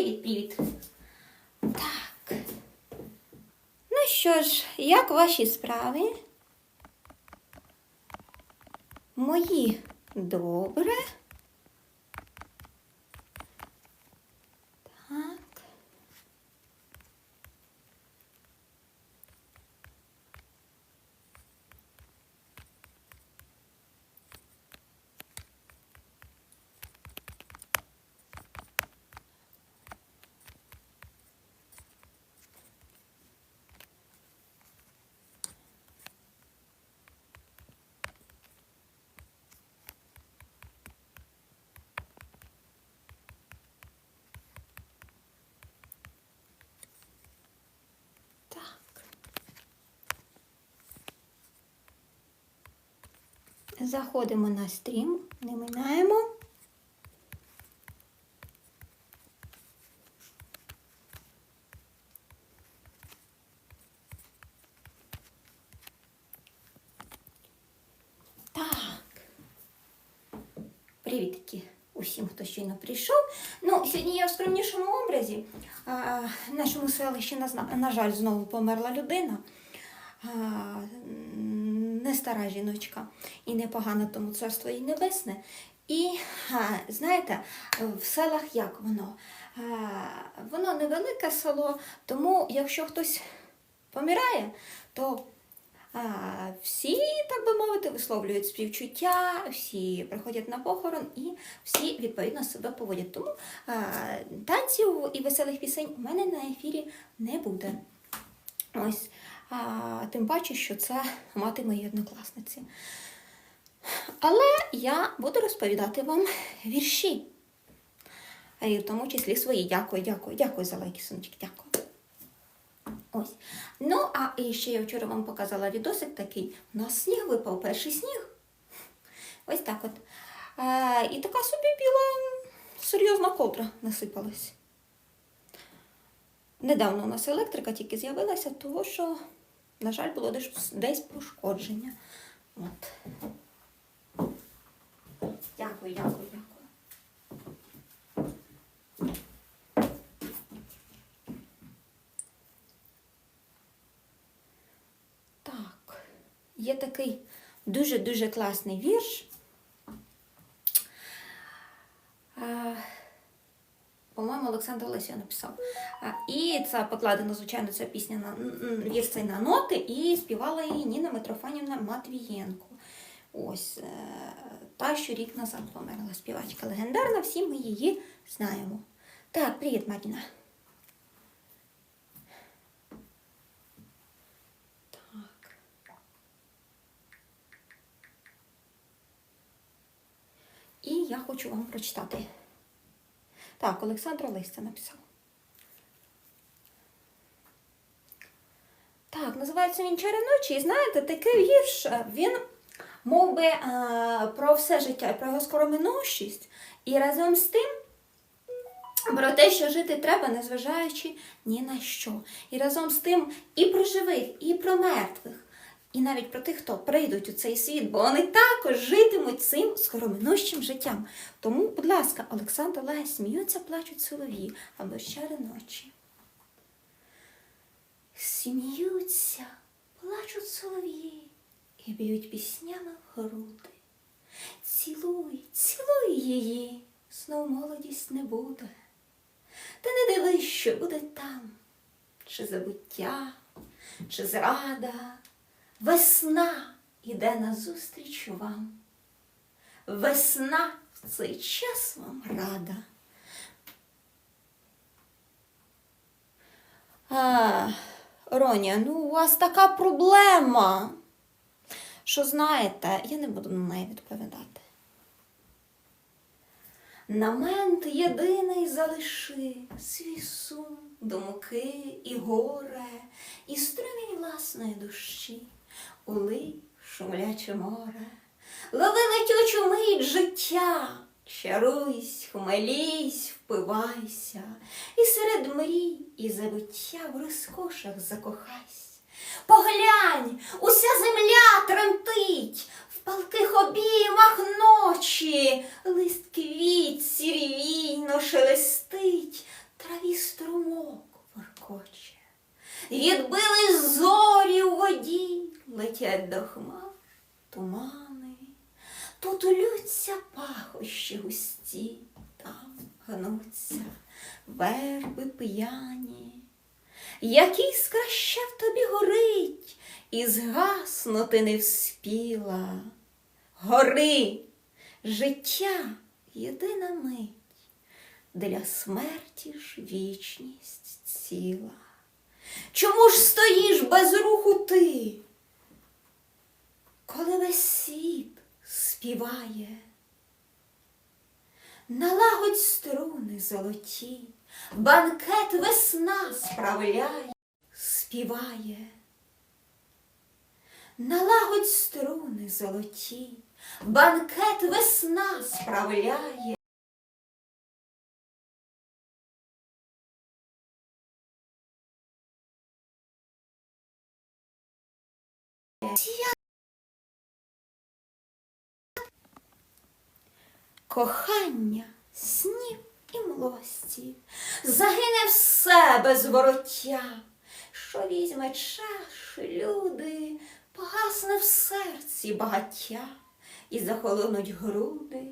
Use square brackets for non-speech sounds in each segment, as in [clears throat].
Привіт-привіт. Так. Ну що ж, як ваші справи? Мої добре. Заходимо на стрім, не минаємо. Так. Привітки усім, хто щойно прийшов. Ну, сьогодні я в скромнішому образі. В нашому селищі, на, жаль, знову померла людина. Стара жіночка і непогана тому царство їй небесне. І знаєте, в селах як воно? Воно невелике село, тому якщо хтось помирає, то всі, так би мовити, висловлюють співчуття, всі приходять на похорон і всі відповідно себе поводять. Тому танців і веселих пісень у мене на ефірі не буде. Ось, тим паче, що це мати моєї однокласниці. Але я буду розповідати вам вірші. І в тому числі свої. Дякую, дякую, дякую за лайки, сонечки, дякую. Ось. Ну, а ще я вчора вам показала відосик такий. У нас сніг випав, перший сніг. Ось так от. Е, і така собі біла серйозна ковдра насипалась. Недавно у нас електрика тільки з'явилася, того що, на жаль, було десь, десь пошкодження. От. Дякую, дякую, дякую. Так, є такий дуже-дуже класний вірш. А, По-моєму, Олександр Леся написав. І це покладено, звичайно, ця пісня на цей на ноти, і співала її Ніна Митрофанівна Матвієнко. Ось е, та, що рік назад померла співачка легендарна, всі ми її знаємо. Так, привіт, Маріна. Так. І я хочу вам прочитати. Так, Олександр Олесь це написав. Так, називається він «Чари ночі. І знаєте, такий вірш, він мов би, е, про все життя, про його скороминущість. І разом з тим про те, що жити треба, незважаючи ні на що. І разом з тим і про живих, і про мертвих, і навіть про тих, хто прийдуть у цей світ, бо вони також житимуть цим скороминущим життям. Тому, будь ласка, Олександр Лесь, сміються, плачуть солов'ї або щари ночі. Сміються, плачуть солов'ї і б'ють піснями в груди. Цілуй, цілуй її, знов молодість не буде. Та не дивись, що буде там, чи забуття, чи зрада, весна іде назустріч вам. Весна в цей час вам рада. А, Роня, ну у вас така проблема, що знаєте, я не буду на неї відповідати. На мент єдиний залиши свій сум, думки і горе, і струмінь власної душі, улий шумляче море, лови летючу мить життя, чаруйсь, хмелійсь, впивайся, і серед мрій і забуття в розкошах закохайся. Поглянь, уся земля тремтить, в палких обіймах ночі, лист квіт сірвійно шелестить, траві струмок воркоче. Відбили зорі у воді, летять до хмар тумани. Тут улються пахощі густі, там гнуться верби п'яні. Як іскра ще в тобі горить, і згаснути не вспіла. Гори, життя єдина мить, для смерті ж вічність ціла. Чому ж стоїш без руху ти? Коли весь світ співає, налагодь струни золоті, банкет весна справляє, співає. Налагодь струни золоті, банкет весна справляє. Кохання, снів і млості, загине все без вороття, що візьме час, люди, погасне в серці багаття, і захолонуть груди,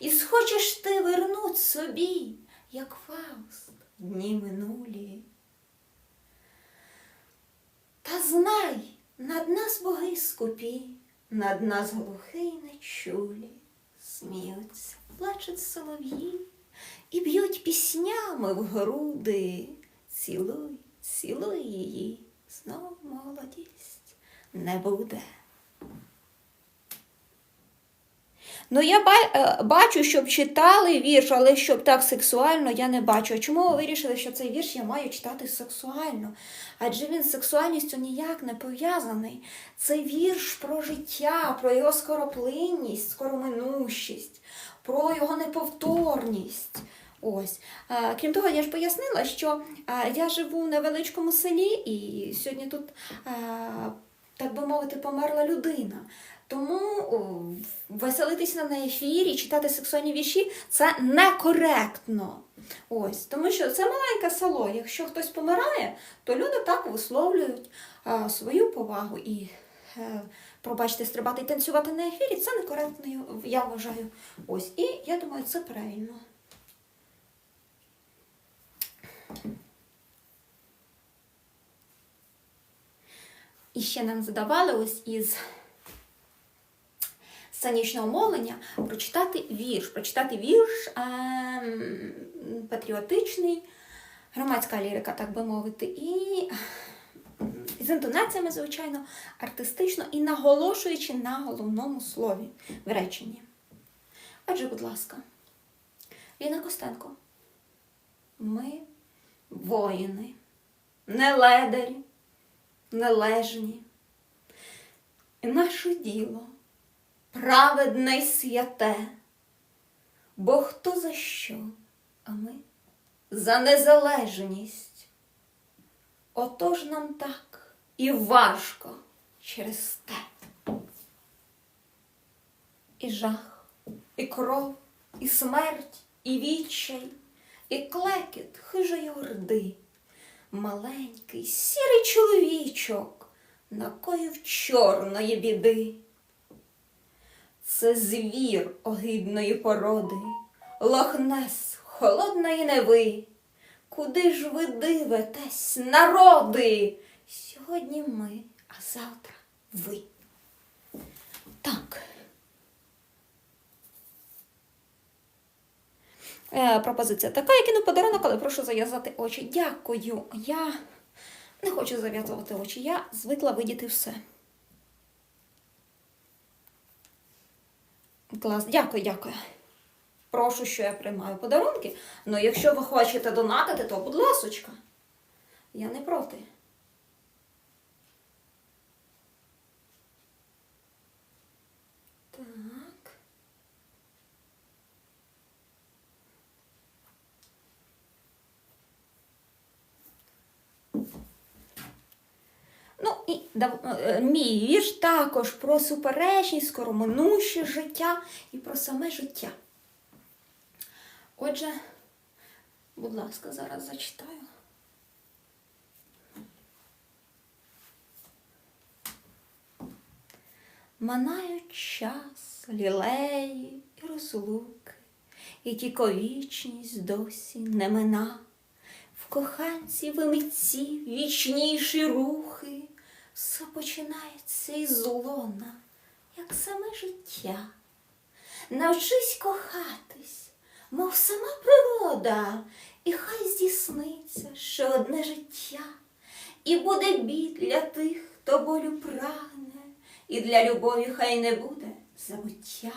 і схочеш ти вернуть собі, як Фауст, дні минулі. Та знай, над нас боги скупі, над нас глухий нечулі, сміються, плачуть солов'ї і б'ють піснями в груди. Цілуй, цілуй її, знов молодість не буде. Ну, я е, бачу, щоб читали вірш, але щоб так сексуально я не бачу. А чому ви вирішили, що цей вірш я маю читати сексуально? Адже він з сексуальністю ніяк не пов'язаний. Це вірш про життя, про його скороплинність, скороминущість, про його неповторність. Ось. Крім того, я ж пояснила, що я живу в невеличкому селі, і сьогодні тут, так би мовити, померла людина. Тому веселитися на ефірі, читати сексуальні вірші це некоректно. Ось, тому що це маленьке село. Якщо хтось помирає, то люди так висловлюють свою повагу і, е, пробачте, стрибати і танцювати на ефірі це некоректно, я- вважаю. Ось, і я думаю, це правильно. І ще нам задавали ось із сценічного мовлення прочитати вірш. Прочитати вірш ем, патріотичний, громадська лірика, так би мовити, і з інтонаціями, звичайно, артистично і наголошуючи на головному слові в реченні. Отже, будь ласка, Ліна Костенко. Ми воїни, не ледарі, нележні. І наше діло праведне й святе, бо хто за що, а ми за незалежність. Отож нам так і важко через те. І жах, і кров, і смерть, і відчай, і клекіт хижої орди. Маленький сірий чоловічок накоїв чорної біди. Це звір огидної породи, лохнес холодної неви. Куди ж ви дивитесь, народи? Сьогодні ми, а завтра ви. Так. Е, пропозиція така, я кину подарунок, але прошу зав'язати очі. Дякую. Я не хочу зав'язувати очі. Я звикла видіти все. Клас, дякую, дякую. Прошу, що я приймаю подарунки. Ну, якщо ви хочете донатити, то будь ласочка. Я не проти. Так. Ну і дав- е, мій вірш також про суперечність, скороминуще життя і про саме життя. Отже, Будь ласка, зараз зачитаю. Манають час, лілеї і розлуки, і тіковічність досі не мина. В коханці в митці вічніші рухи, все починається із лона, як саме життя. Навчись кохатись, мов сама природа, і хай здійсниться ще одне життя, і буде біль для тих, хто болю прагне, і для любові хай не буде забуття.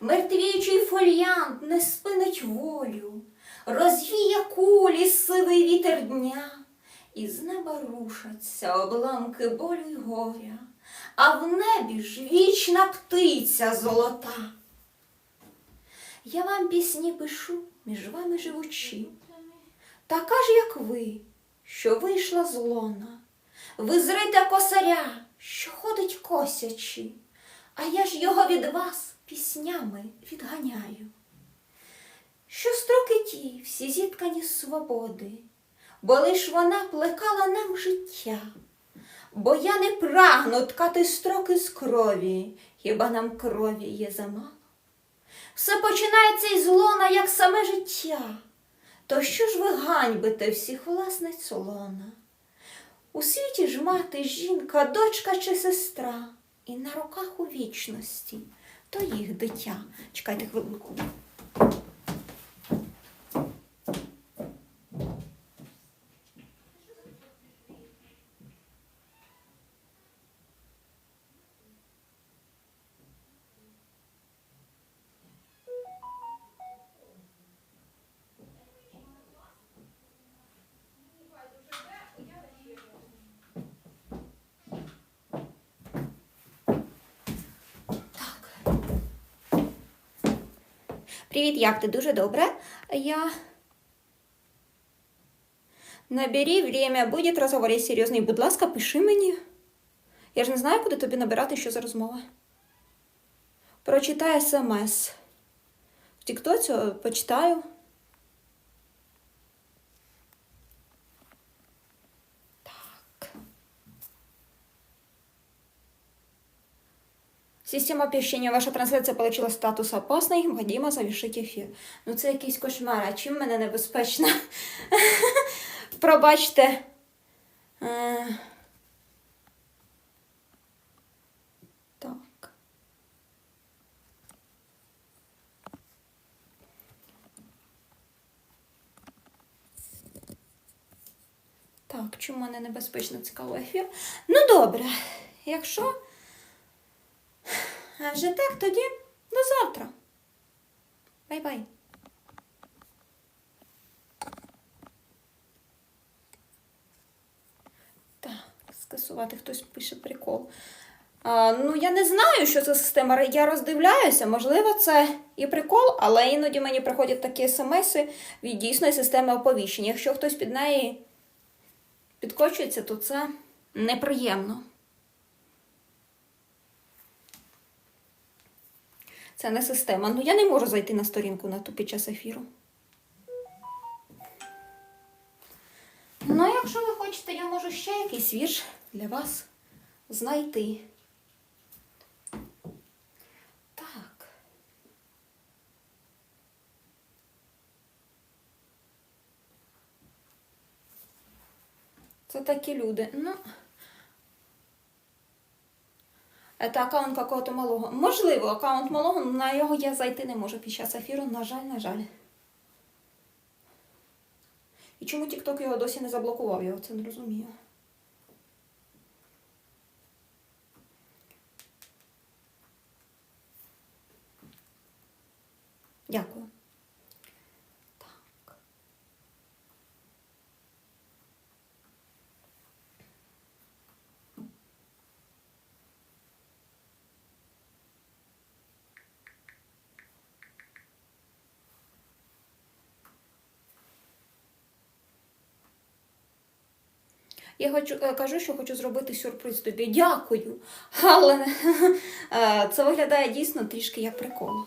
Мертвіючий фоліант не спинить волю, розвіє кулі сивий вітер дня, і з неба рушаться обламки болю й горя, а в небі ж вічна птиця золота. Я вам пісні пишу, між вами живучи, така ж, як ви, що вийшла з лона. Ви зрите косаря, що ходить косячи, а я ж його від вас піснями відганяю. Що строки ті всі зіткані свободи, бо лиш вона плекала нам життя. Бо я не прагну ткати строки з крові, хіба нам крові є замало? Все починається із лона, як саме життя. То що ж ви ганьбите всіх власниць лона? У світі ж мати, жінка, дочка чи сестра, і на руках у вічності то їх дитя. Чекайте хвилинку. Привіт, як ти? Дуже добре. Я. Набери время, буде розговор серйозний. Будь ласка, пиши мені. Я ж не знаю, куди тобі набирати, що за розмова. Прочитай смс. В Тіктоці почитаю. Система оповіщення. Ваша трансляція получила статус опасний, необхідно завершити ефір. Ну це якийсь кошмар, а чим мене небезпечно? [laughs] Пробачте. Е, Так. Так, чому мене небезпечно цікавий ефір? Ну добре, якщо а вже так, тоді до завтра. Бай-бай. Так, скасувати хтось пише прикол. А, ну, я не знаю, що це система. Я роздивляюся, можливо, це і прикол, але іноді мені приходять такі смси від дійсної системи оповіщення. Якщо хтось під неї підкочується, то це неприємно. Це не система. Ну, я не можу зайти на сторінку на ту під час ефіру. Ну, якщо ви хочете, я можу ще якийсь вірш для вас знайти. Так. Це такі люди. Ну. Це аккаунт какого-то малого. Можливо, аккаунт малого, але на його я зайти не можу під час ефіру. На жаль, на жаль. І чому TikTok його досі не заблокував? Я це не розумію. Дякую. Так. Я хочу, е, кажу, що хочу зробити сюрприз тобі. Дякую. Але [laughs] е, це виглядає дійсно трішки як прикол.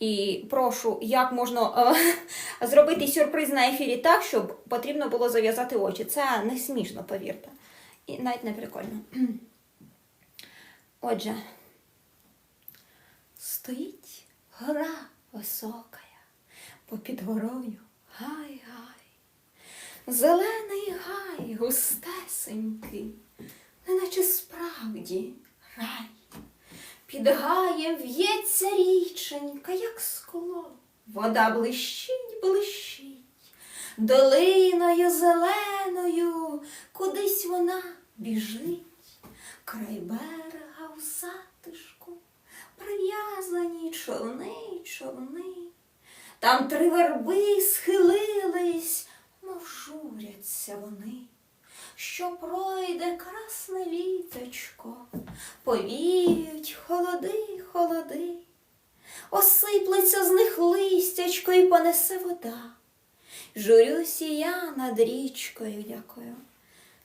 І прошу, як можна е, [laughs] зробити сюрприз на ефірі так, щоб потрібно було зав'язати очі. Це не смішно, повірте. І навіть не прикольно. [clears throat] Отже, стоїть гора висока, попід горою гай-гай. Зелений гай густесенький, неначе справді рай. Під гаєм в'ється річенька, як скло. Вода блищить, блищить, долиною зеленою, кудись вона біжить. Край берега в затишку, прив'язані човни, човни. Там три верби схилились, мов журяться вони що пройде красне літочко, повіють холоди, холоди, осиплеться з них листячко і понесе вода. Журюсь я над річкою, дякую.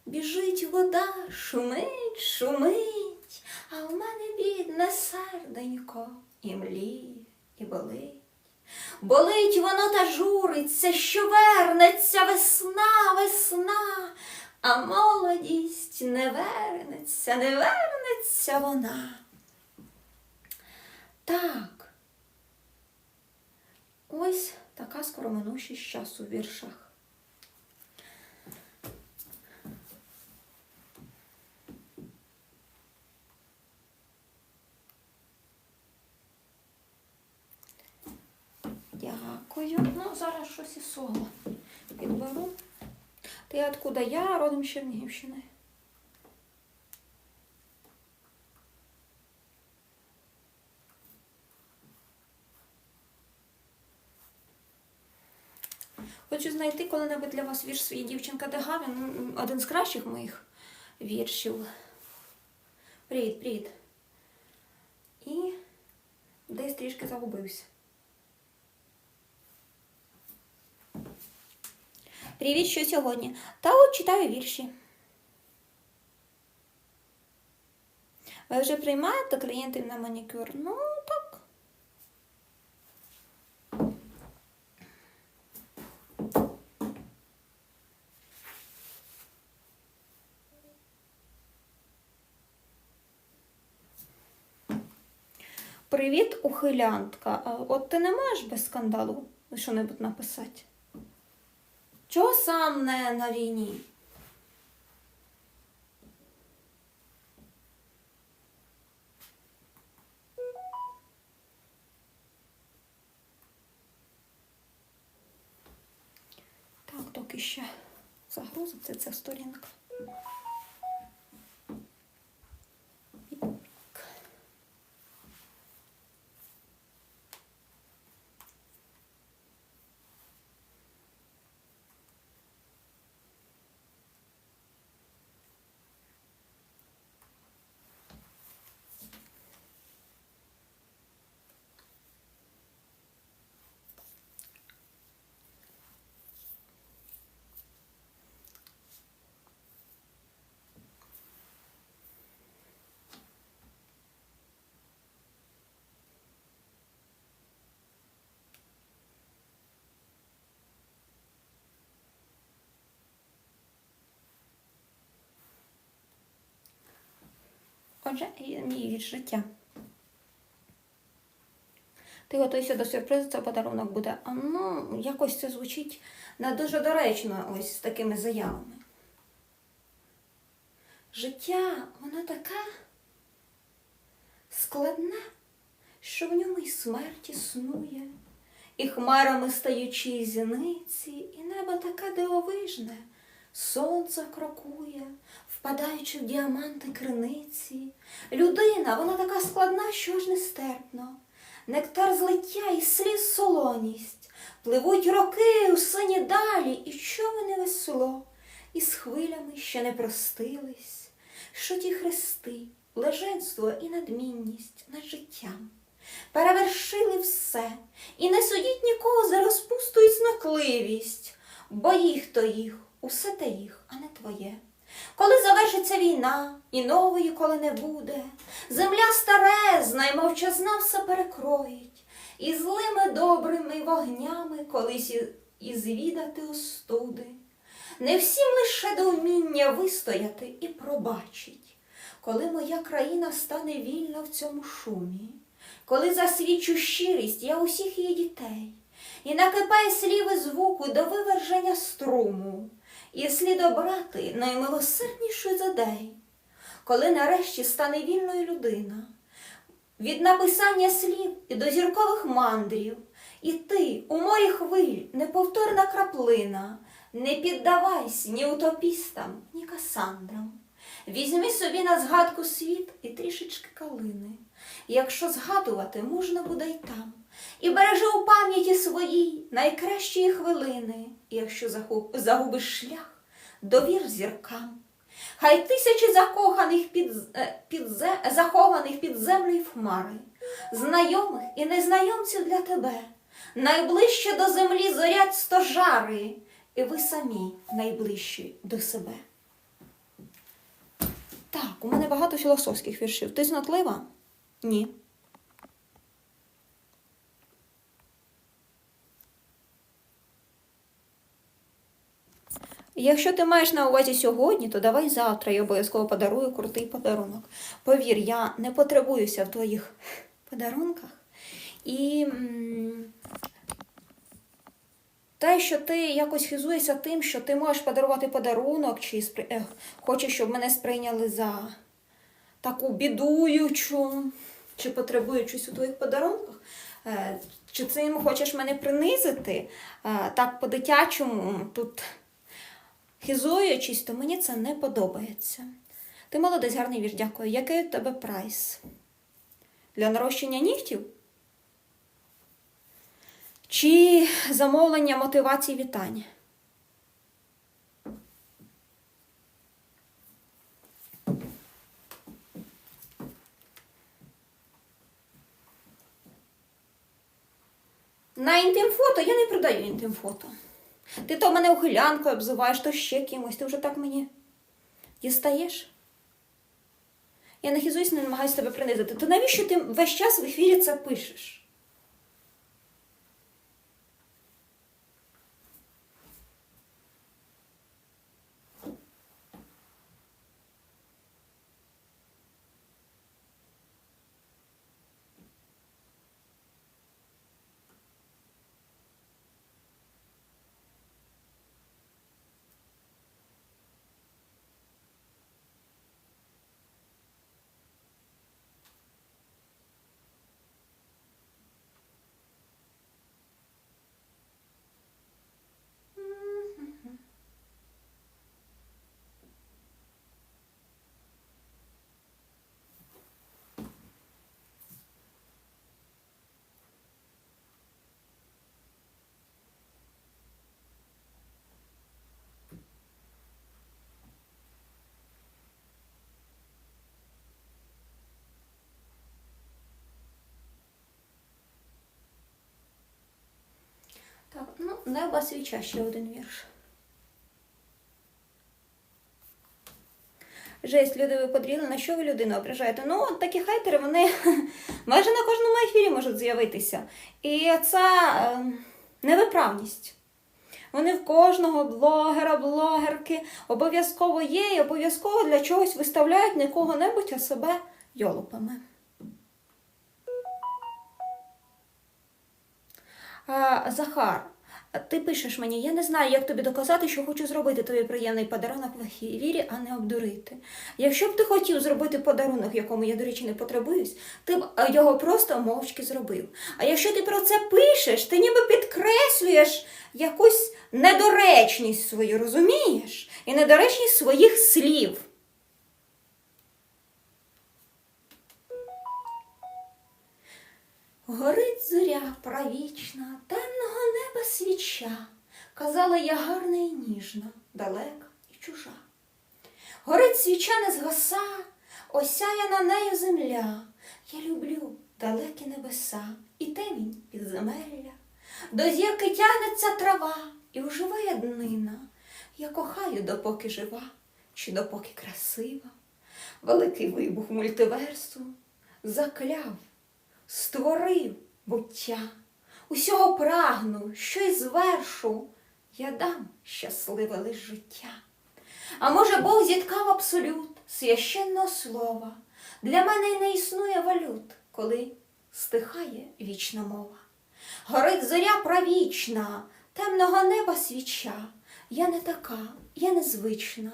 Біжить вода, шумить, шумить, а в мене бідне серденько і мліє, і болить. Болить воно та журиться, що вернеться весна, весна, а молодість не вернеться, не вернеться вона. Так. Ось така скороминущість часу в віршах. Дякую. Ну, зараз щось і соло підберу. Ти откуда? Я родом з Чернігівщини. Хочу знайти коли-небудь для вас вірш своєї дівчинка Дегавін, один з кращих моїх віршів. Привіт, привіт. І десь трішки загубився. Привіт, що сьогодні? Та от читаю вірші. Ви вже приймаєте клієнтів на манікюр? Ну, так. Привіт, ухилянтка. От ти не маєш без скандалу що-небудь написати? Чого сам не на війні? Так, доки ще загрузиться ця сторінка. Отже, мій життя. Ти готуйся до сюрпризу, це подарунок буде. А ну, якось це звучить не дуже доречно ось з такими заявами. Життя, воно таке складне, що в ньому і смерть існує, і хмарами стаючи зіниці, і небо таке дивовижне, сонце крокує, впадаючи в діаманти криниці. Людина, вона така складна, що ж нестерпно. Нектар злиття і сліз солоність. Пливуть роки у сині далі, і що вони весело, і з хвилями ще не простились, що ті хрести, блаженство і надмінність над життям. Перевершили все, і не судіть нікого за розпусту і знакливість, бо їх то їх, усе те їх, а не твоє. Коли завершиться війна і нової коли не буде, земля старезна й мовчазна все перекроїть, і злими добрими вогнями колись і, звідати остуди. Не всім лише до вміння вистояти і пробачить, коли моя країна стане вільна в цьому шумі, коли засвідчу щирість я усіх її дітей, і накипає слів і звуку до виверження струму, і слід обрати наймилосерднішу з ідей, коли нарешті стане вільною людина, від написання слів і до зіркових мандрів, і ти у морі хвиль неповторна краплина, не піддавайся ні утопістам, ні касандрам. Візьми собі на згадку світ і трішечки калини. Якщо згадувати, можна буде й там. І бережи у пам'яті своїй найкращої хвилини, і якщо загубиш шлях, довір зіркам. Хай тисячі закоханих під, е, під, захованих під землею в хмари, знайомих і незнайомців для тебе, найближче до землі зорять стожари, і ви самі найближчі до себе. Так, у мене багато філософських віршів. Ти знатлива? Ні. Якщо ти маєш на увазі сьогодні, то давай завтра я обов'язково подарую крутий подарунок. Повір, я не потребуюся в твоїх подарунках. І те, що ти якось хизуєшся тим, що ти можеш подарувати подарунок, чи спри... е, хочеш, щоб мене сприйняли за таку бідуючу, чи потребуючусь у твоїх подарунках, е, чи цим хочеш мене принизити, е, так по-дитячому тут хизуючись, то мені це не подобається. Ти молодець, гарний вірш, дякую. Який у тебе прайс? Для нарощення нігтів? Чи замовлення мотивації вітань? На інтим-фото я не продаю інтим-фото. Ти то мене ухилянкою обзиваєш, то ще кимось. Ти вже так мені дістаєш? Я не хизуюсь, не намагаюся тебе принизити. То навіщо ти весь час в ефірі це пишеш? Так, ну, неба свіча ще один вірш. Жесть, люди ви подріли, на що ви людину ображаєте? Ну, такі хейтери, вони [laughs] майже на кожному ефірі можуть з'явитися. І це е, невиправність. Вони в кожного блогера, блогерки обов'язково є і обов'язково для чогось виставляють не кого-небудь, а себе йолопами. А, Захар, ти пишеш мені, я не знаю, як тобі доказати, що хочу зробити тобі приємний подарунок в ефірі, а не обдурити. Якщо б ти хотів зробити подарунок, якому я, до речі, не потребуюсь, ти б його просто мовчки зробив. А якщо ти про це пишеш, ти ніби підкреслюєш якусь недоречність свою, розумієш? І недоречність своїх слів. Горить зоря правічна, темного неба свіча, казала я гарна і ніжна, далека і чужа. Горить свіча не згаса, осяя на нею земля. Я люблю далекі небеса і темінь підземелля. До зірки тягнеться трава і оживає днина. Я кохаю, допоки жива, чи допоки красива. Великий вибух мультиверсу закляв створив буття. Усього прагну, що й звершу, я дам щасливе лиш життя. А може, Бог зіткав абсолют священного слова. Для мене не існує валют, коли стихає вічна мова. Горить зоря правічна, темного неба свіча. Я не така, я незвична,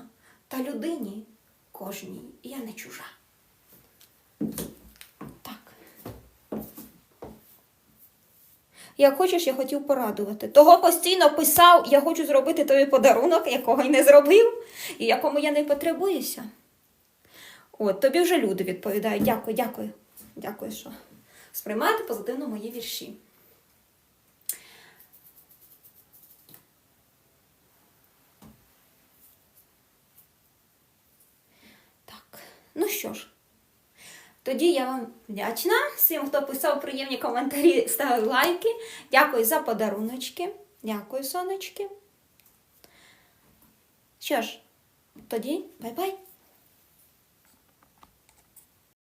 та людині кожній я не чужа. Як хочеш, я хотів порадувати. Того постійно писав, я хочу зробити тобі подарунок, якого й не зробив, і якому я не потребуюся. От, тобі вже люди відповідають. Дякую, дякую. Дякую, що сприймаєте позитивно мої вірші. Так, ну що ж. Тоді я вам вдячна всім, хто писав приємні коментарі, ставив лайки. Дякую за подаруночки. Дякую, сонечки. Що ж, тоді бай-бай.